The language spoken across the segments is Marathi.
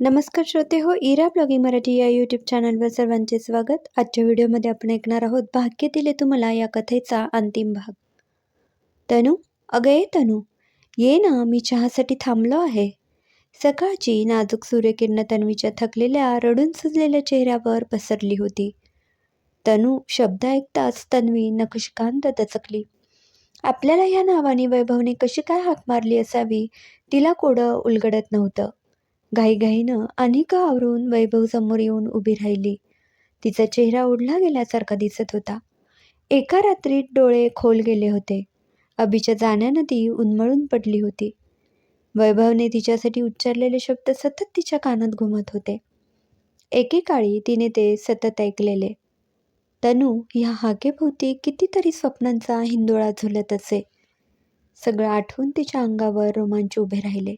नमस्कार श्रोते हो इरा ब्लॉगिंग मराठी या यूट्यूब चॅनलवर सर्वांचे स्वागत. आजच्या व्हिडिओमध्ये आपण ऐकणार आहोत भाग्य दिले तुम्हाला या कथेचा अंतिम भाग. तनू अगं ये तनू ये ना मी चहासाठी थांबलो आहे. सकाळची नाजूक सूर्यकिरण तन्वीच्या थकलेल्या रडून सुजलेल्या चेहऱ्यावर पसरली होती. तनू शब्द ऐकताच तन्वी नकशकांत दचकली. आपल्याला ह्या नावाने वैभवने कशी काय हाक मारली असावी तिला कोडं उलगडत नव्हतं. घाईघाईनं अनेक आवरून वैभव समोर येऊन उभी राहिली. तिचा चेहरा ओढला गेल्यासारखा दिसत होता. एका रात्रीत डोळे खोल गेले होते. अभिच्या जाण्यानं ती उन्मळून पडली होती. वैभवने तिच्यासाठी उच्चारलेले शब्द सतत तिच्या कानात घुमत होते. एकेकाळी तिने ते सतत ऐकलेले. तनू ह्या हाकेभोवती कितीतरी स्वप्नांचा हिंदोळा झुलत असे. सगळं आठवून तिच्या अंगावर रोमांच उभे राहिले.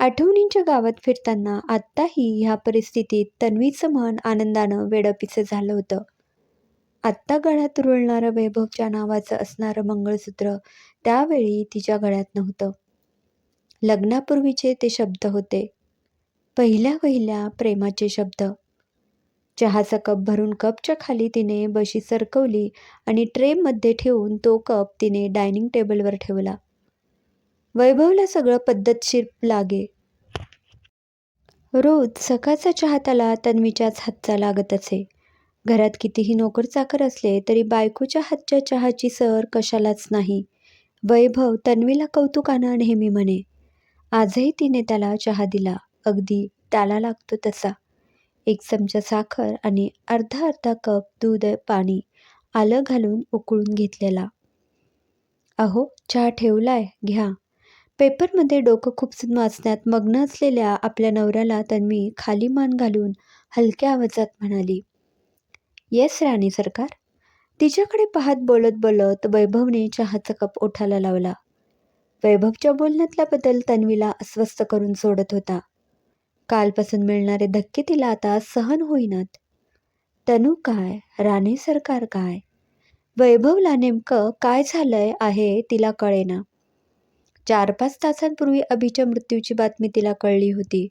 आठवणींच्या गावात फिरताना आत्ताही ह्या परिस्थितीत तन्वीचं मन आनंदानं वेडपिचं झालं होतं. आत्ता गळ्यात रुळणारं वैभवच्या नावाचं असणारं मंगळसूत्र त्यावेळी तिच्या गळ्यात नव्हतं. लग्नापूर्वीचे ते शब्द होते. पहिल्या पहिल्या प्रेमाचे शब्द. चहाचा कप भरून कपच्या खाली तिने बशी सरकवली आणि ट्रेमध्ये ठेवून तो कप तिने डायनिंग टेबलवर ठेवला. वैभवला सगळं पद्धतशीर लागे. रोज सकाळचा चहा त्याला तन्वीच्याच हातचा लागत असे. घरात कितीही नोकर चाकर असले तरी बायकोच्या हातच्या चहाची सर कशालाच नाही. वैभव तन्वीला कौतुकानं नेहमी म्हणे. आजही तिने त्याला चहा दिला. अगदी त्याला लागतो तसा. एक चमचा साखर आणि अर्धा अर्धा कप दूध पाणी आलं घालून उकळून घेतलेला. अहो चहा ठेवलाय घ्या. पेपरमध्ये डोकं खूप वाचण्यात मग्न असलेल्या आपल्या नवऱ्याला तन्वी खाली मान घालून हलक्या आवाजात म्हणाली येस राणी सरकार. तिच्याकडे पाहत बोलत बोलत वैभवने चहाचा कप ओठाला लावला. वैभवच्या बोलण्यातला बदल तन्वीला अस्वस्थ करून सोडत होता. कालपासून मिळणारे धक्के तिला आता सहन होईनात. तनू काय? राणी सरकार काय? वैभवला नेमकं काय झालंय आहे तिला कळेना. चार पाच तासांपूर्वी अभिच्या मृत्यूची बातमी तिला कळली होती.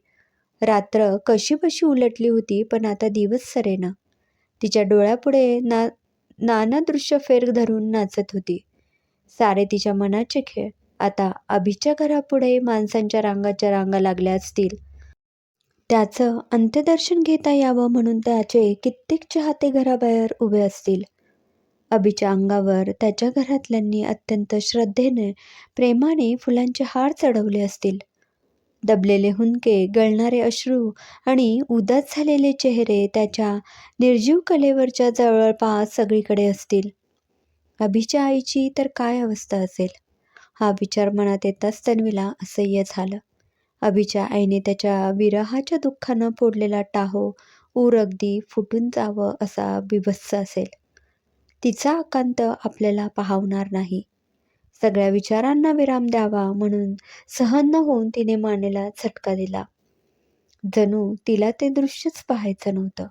रात्र कशी बशी उलटली होती पण आता दिवस सरेना. तिच्या डोळ्यापुढे ना नाना दृश्य फेर धरून नाचत होती. सारे तिच्या मनाचे खेळ आता अभिच्या घरापुढे माणसांच्या रांगाच्या रांगा लागल्या असतील. त्याचं अंत्यदर्शन घेता यावं म्हणून त्याचे कित्येक चाहते घराबाहेर उभे असतील. अबीच्या अंगावर त्याच्या घरातल्यांनी अत्यंत श्रद्धेने प्रेमाने फुलांचे हार चढवले असतील. दबलेले हुंके गळणारे अश्रू आणि उदास झालेले चेहरे त्याच्या निर्जीव कलेवरच्या जवळपास सगळीकडे असतील. अभिच्या आईची तर काय अवस्था असेल? हा विचार मनात येताच तन्वीला असह्य झालं. अभिच्या आईने त्याच्या विरहाच्या दुःखानं फोडलेला टाहो ऊर अगदी फुटून जावं असा बिभत्स असेल. तिचा आकांत आपल्याला पाहवणार नाही. सगळ्या विचारांना विराम द्यावा म्हणून सहन न होऊन तिने मानेला झटका दिला. जणू तिला ते दृश्यच पाहायचं नव्हतं.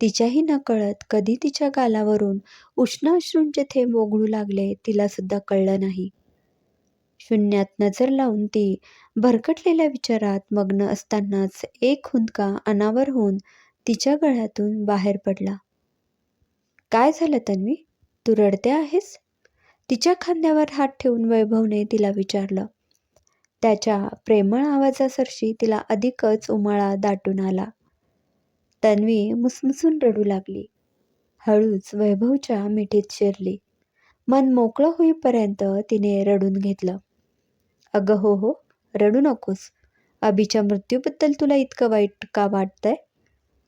तिच्याही नकळत कधी तिच्या गालावरून उष्ण अश्रूंचे थेंब ओघळू लागले तिला सुद्धा कळलं नाही. शून्यात नजर लावून ती भरकटलेल्या विचारात मग्न असतानाच एक हुंदका अनावर होऊन तिच्या गळ्यातून बाहेर पडला. काय झालं तन्वी? तू रडते आहेस? तिच्या खांद्यावर हात ठेवून वैभवने तिला विचारलं. त्याच्या प्रेमळ आवाजासरशी तिला अधिकच उमाळा दाटून आला. तन्वी मुसमुसून रडू लागली. हळूच वैभवच्या मिठीत शिरली. मन मोकळं होईपर्यंत तिने रडून घेतलं. अगं हो हो रडू नकोस. अभिच्या मृत्यूबद्दल तुला इतकं वाईट का वाटतंय?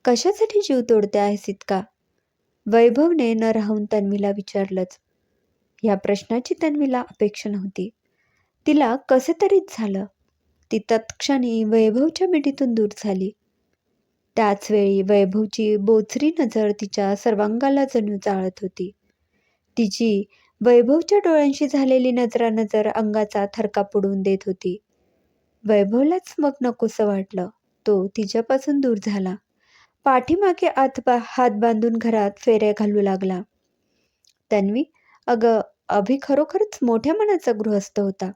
कशासाठी जीव तोडते आहेस इतका? वैभवने न राहून तन्वीला विचारलंच. या प्रश्नाची तन्वीला अपेक्षा नव्हती. तिला कसे तरीच झालं. ती तत्क्षणी वैभवच्या मिठीतून दूर झाली. त्याचवेळी वैभवची बोचरी नजर तिच्या सर्वांगाला जणू चाळत होती. तिची वैभवच्या डोळ्यांशी झालेली नजरानजर अंगाचा थरका पडून देत होती. वैभवलाच मग नकोसं वाटलं. तो तिच्यापासून दूर झाला. पाठीमागे आत बा हात बांधून घरात फेऱ्या घालू लागला. तन्वी अगं अभि खरोखरच मोठ्या मनाचा गृहस्थ होता.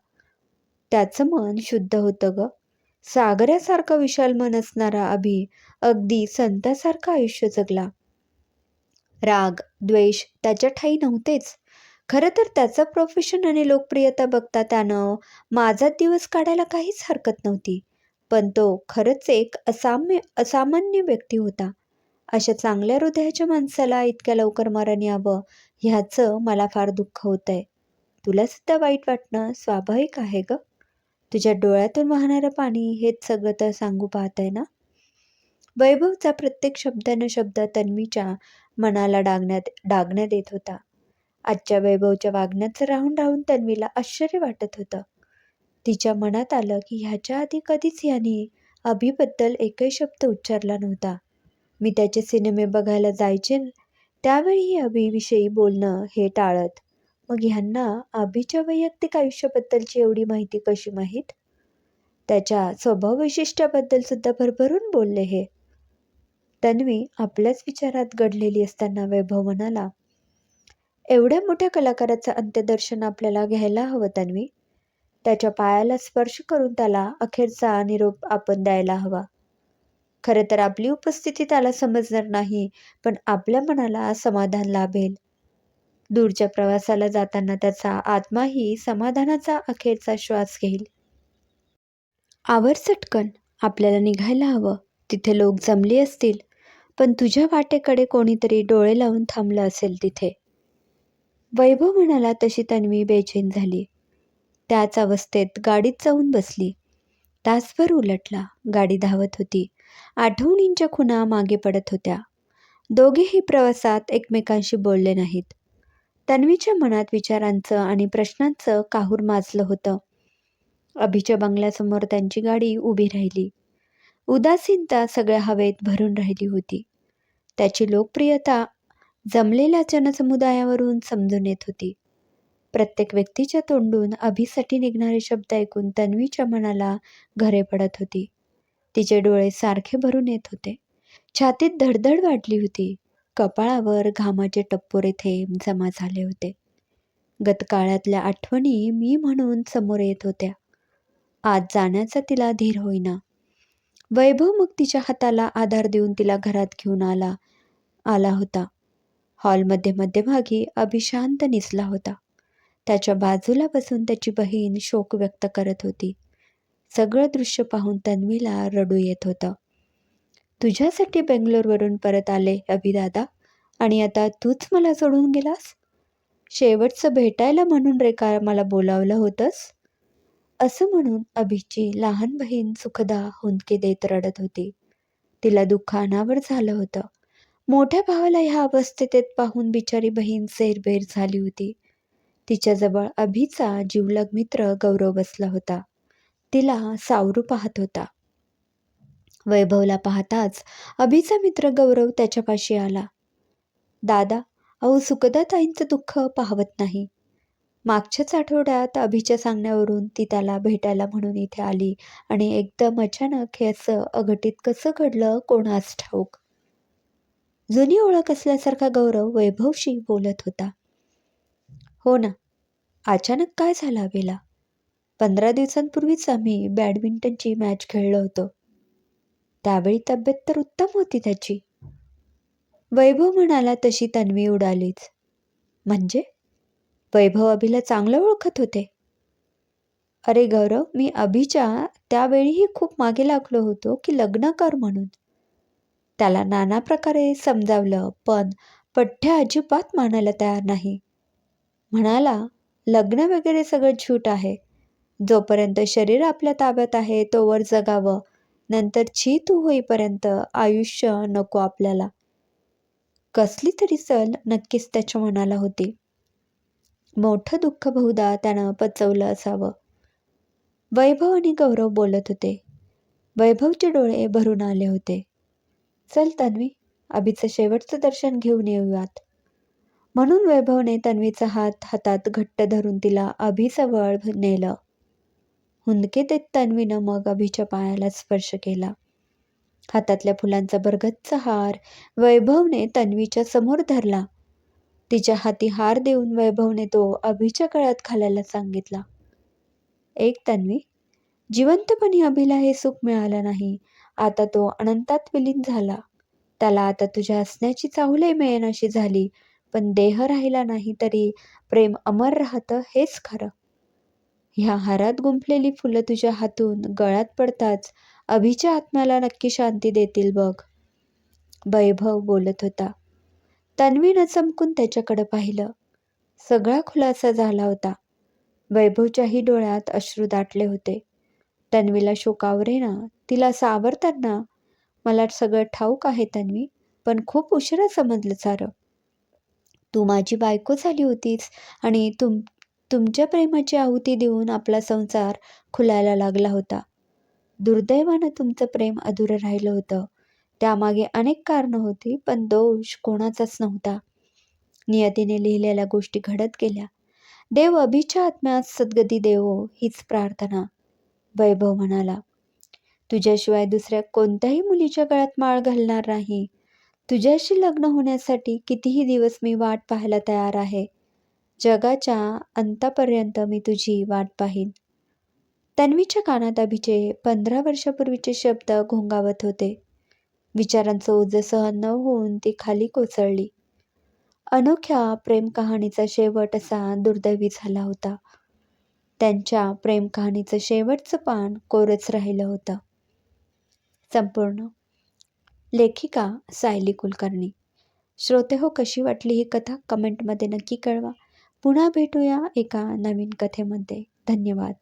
त्याचं मन शुद्ध होतं ग. सागरासारखा विशाल मन असणारा अभि अगदी संतासारखं आयुष्य जगला. राग द्वेष त्याच्या ठाई नव्हतेच. खरं तर त्याचं प्रोफेशन आणि लोकप्रियता बघता त्यानं माझा दिवस काढायला काहीच हरकत नव्हती. पण तो खरंच एक असाम्य असामान्य व्यक्ती होता. अशा चांगल्या हृदयाच्या माणसाला इतक्या लवकर मरण यावं ह्याचं मला फार दुःख होतंय. तुला सुद्धा वाईट वाटणं स्वाभाविक आहे ग? तुझ्या डोळ्यातून वाहणारं पाणी हेच सगळं तर सांगू पाहत आहे ना? वैभवचा प्रत्येक शब्दानं शब्द तन्वीच्या मनाला डागण्यात डागण्यात येत होता. आजच्या वैभवच्या वागण्याचं राहून राहून तन्वीला आश्चर्य वाटत होतं. तिच्या मनात आलं की ह्याच्या आधी कधीच ह्याने अभिबद्दल एकही शब्द उच्चारला नव्हता. मी त्याचे सिनेमे बघायला जायचे त्यावेळी अभिविषयी बोलणं हे टाळत. मग ह्यांना अभिच्या वैयक्तिक आयुष्याबद्दलची एवढी माहिती कशी माहीत? त्याच्या स्वभाव वैशिष्ट्याबद्दल सुद्धा भरभरून बोलले हे. तन्वी आपल्याच विचारात घडलेली असताना वैभव म्हणाला एवढ्या मोठ्या कलाकाराचं अंत्यदर्शन आपल्याला घ्यायला हवं तन्वी. त्याच्या पायाला स्पर्श करून त्याला अखेरचा निरोप आपण द्यायला हवा. खरं तर आपली उपस्थिती त्याला समजणार नाही पण आपल्या मनाला समाधान लाभेल. दूरच्या प्रवासाला जाताना त्याचा आत्माही समाधानाचा अखेरचा श्वास घेईल. आवर चटकन आपल्याला निघायला हवं. तिथे लोक जमले असतील पण तुझ्या वाटेकडे कोणीतरी डोळे लावून थांबलं असेल तिथे. वैभव म्हणाला तशी तन्वी बेचैन झाली. त्याच अवस्थेत गाडीत जाऊन बसली. तासभर उलटला. गाडी धावत होती. आठवणींच्या खुणा मागे पडत होत्या. दोघेही प्रवासात एकमेकांशी बोलले नाहीत. तन्वीच्या मनात विचारांचं आणि प्रश्नांचं काहूर माजलं होतं. अभिच्या बंगल्यासमोर त्यांची गाडी उभी राहिली. उदासीनता सगळ्या हवेत भरून राहिली होती. त्याची लोकप्रियता जमलेल्या जनसमुदायावरून समजून येत होती. प्रत्येक व्यक्तीच्या तोंडून अभिसाठी निघणारे शब्द ऐकून तन्वीच्या मनाला घरे पडत होती. तिचे डोळे सारखे भरून येत होते. छातीत धडधड वाढली होती. कपाळावर घामाचे टप्पोरे थेंब जमा झाले होते. गतकाळातल्या आठवणी मी म्हणून समोर येत होत्या. आज जाण्याचा तिला धीर होईना. वैभव मग तिच्या हाताला आधार देऊन तिला घरात घेऊन आला आला होता. हॉलमध्ये मध्यभागी अभिशांत निसला होता. त्याच्या बाजूला बसून त्याची बहीण शोक व्यक्त करत होती. सगळं दृश्य पाहून तन्वीला रडू येत होतं. तुझ्यासाठी बेंगलोरवरून परत आले अभिदादा? आणि आता तूच मला सोडून गेलास? शेवटचं भेटायला म्हणून रे का मला बोलावलं होतंस? असं म्हणून अभिची लहान बहीण सुखदा हुंदके देत रडत होती. तिला दुःख अनावर झालं होतं. मोठ्या भावाला ह्या अवस्थेत पाहून बिचारी बहीण सेरबेर झाली होती. तिच्याजवळ अभिचा जीवलग मित्र गौरव बसला होता. तिला सावरू पाहत होता. वैभवला पाहताच अभिचा मित्र गौरव त्याच्यापाशी आला. दादा अहो सुखदाताईंचं दुःख पाहवत नाही. मागच्याच आठवड्यात अभिच्या सांगण्यावरून ती त्याला भेटायला म्हणून इथे आली आणि एकदम अचानक हे असं अघटित कसं घडलं कोणास ठाऊक. जुनी ओळख असल्यासारखा गौरव वैभवशी बोलत होता. हो ना. अचानक काय झालं अभिला पंधरा दिवसांपूर्वीच आम्ही बॅडमिंटनची मॅच खेळलो होतो. त्यावेळी तब्येत तर उत्तम होती त्याची. वैभव म्हणाला तशी तन्वी उडालीच. म्हणजे? वैभव अभिला चांगलं ओळखत होते. अरे गौरव मी अभिच्या त्यावेळीही खूप मागे लागलो होतो की लग्न कर म्हणून. त्याला नाना प्रकारे समजावलं पण पठ्ठ्या अजिबात मानायला तयार नाही. म्हणाला लग्न वगैरे सगळं झूट आहे. जोपर्यंत शरीर आपल्या ताब्यात आहे तोवर जगावं. नंतर छी तू होईपर्यंत आयुष्य नको आपल्याला. कसली तरी सल नक्कीच त्याच्या मनाला होती. मोठं दुःख बहुधा त्यानं पचवलं असावं. वैभव आणि गौरव बोलत होते. वैभवचे डोळे भरून आले होते. चल तन्वी अभिचं शेवटचं दर्शन घेऊन येऊयात. म्हणून वैभवने तन्वीचा हात हातात घट्ट धरून तिला अभिजवळ नेलं. हुंदके देत तन्वीनं मग अभिच्या पायाला स्पर्श केला. हातातल्या फुलांचा भरगच्च हार वैभवने तन्वीच्या समोर धरला. तिच्या हाती हार देऊन वैभवने तो अभिच्या गळ्यात घालायला सांगितला. एक तन्वी जिवंतपणी अभिला हे सुख मिळालं नाही. आता तो अनंतात विलीन झाला. त्याला आता तुझ्या हसण्याची चाहुलही मिळेनाशी झाली. पण देह राहिला नाही तरी प्रेम अमर राहतं हेच खरं. ह्या हारात गुंफलेली फुलं तुझ्या हातून गळ्यात पडताच अभिच्या आत्म्याला नक्की शांती देतील बघ. वैभव बोलत होता. तन्वीनं चमकून त्याच्याकडं पाहिलं. सगळा खुलासा झाला होता. वैभवच्याही डोळ्यात अश्रू दाटले होते. तन्वीला शोकावरेना तिला सावरताना मला सगळं ठाऊक आहे तन्वी पण खूप उशिरा समजलं सारं. तू माझी बायको झाली होतीस आणि तुम तुमच्या प्रेमाची आहुती देऊन आपला संसार खुलायला लागला होता. दुर्दैवानं तुमचं प्रेम अधुरं राहिलं होतं. त्यामागे अनेक कारणं होती पण दोष कोणाचाच नव्हता. नियतीने लिहिलेल्या गोष्टी घडत गेल्या. देव अभिच्या आत्म्यात सद्गती देवो हीच प्रार्थना. वैभव म्हणाला तुझ्याशिवाय दुसऱ्या कोणत्याही मुलीच्या गळ्यात माळ घालणार नाही. तुझ्याशी लग्न होण्यासाठी कितीही दिवस मी वाट पाहायला तयार आहे. जगाच्या अंतापर्यंत मी तुझी वाट पाहीन. तन्वीच्या कानात अभिचे पंधरा वर्षापूर्वीचे शब्द घोंगावत होते. विचारांचं ओझं सहन न होऊन ती खाली कोसळली. अनोख्या प्रेम कहाणीचा शेवट असा दुर्दैवी झाला होता. त्यांच्या प्रेम कहाणीचं शेवटचं पान कोरच राहिलं होतं. संपूर्ण लेखिका सायली कुलकर्णी. श्रोते हो कशी वाटली ही कथा? कमेंटमध्ये नक्की कळवा. पुन्हा भेटूया एका नवीन कथेमध्ये. धन्यवाद.